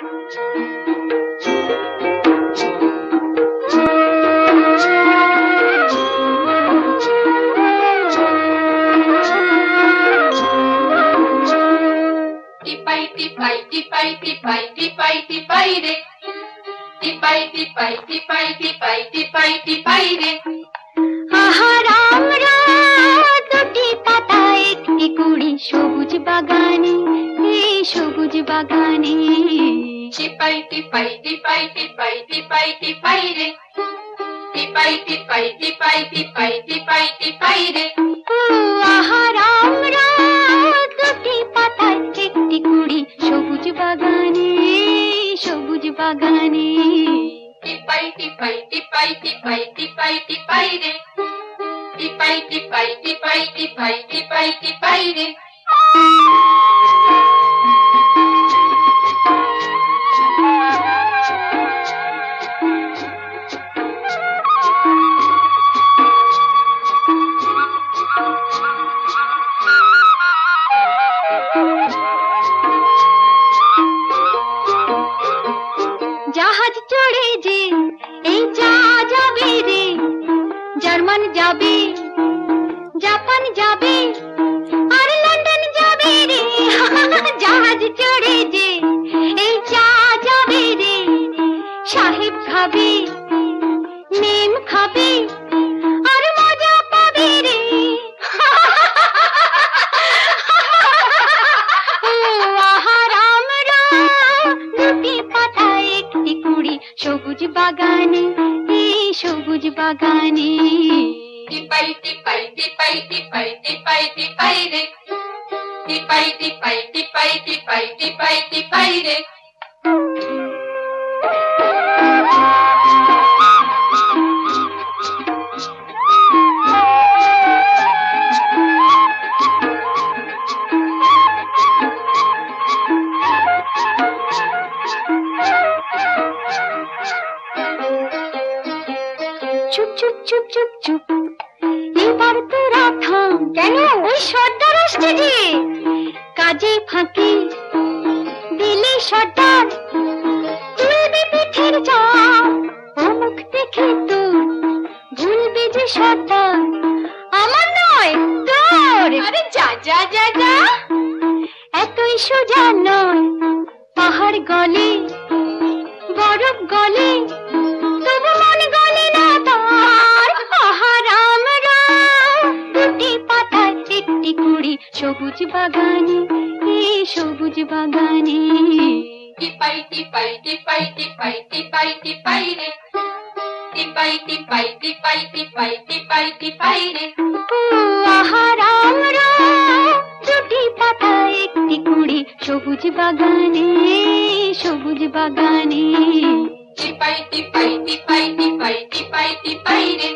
টিপাই টিপাই টিপাই টিপাই টিপাই টিপাই রে। টিপাই টিপাই টিপাই সবুজ বাগানে সবুজ বাগানে। টিপাই টিপাই টিপাই টিপাই টিপাই টিপাই রে টিপাই টিপাই টিপাই টিপাই টিপাই টিপাই রে আহারাম দুটি পাতা একটি কুড়ি সবুজ বাগানে সবুজ বাগানে টিপাই টিপাই টিপাই টিপাই টিপাই টিপাই রে টিপাই টিপাই টিপাই টিপাই টিপাই টিপাই রে জাহাজ চড়ে যে এই যা যাবে রে জার্মান যাবে বাগানে এই সবুজ বাগানে টিপাই টিপাই টিপাই টিপাই টিপাই টিপাই রে টিপাই টিপাই টিপাই টিপাই টিপাই টিপাই রে চুপ চুপ চুপ চুপ এবার তোরা থাম কেন ওই সর্দার আসছে যে কাজে দিলে সর্দার তুলবি পিঠের দেখে ভুলবি যে সর্দার আমার নয় তোর আরে যা যা যা যা এতই সোজা নয়, পাহাড় গলে, বরফ গলে সবুজ বাগানে এই সবুজ বাগানে টিপাই টিপাই টিপাই টিপাই টিপাই টিপাই রে টিপাই টিপাই টিপাই টিপাই টিপাই টিপাই রে ও আহারাম দুটি পাতা একটি কুড়ি সবুজ বাগানে সবুজ বাগানে টিপাই টিপাই টিপাই টিপাই টিপাই টিপাই রে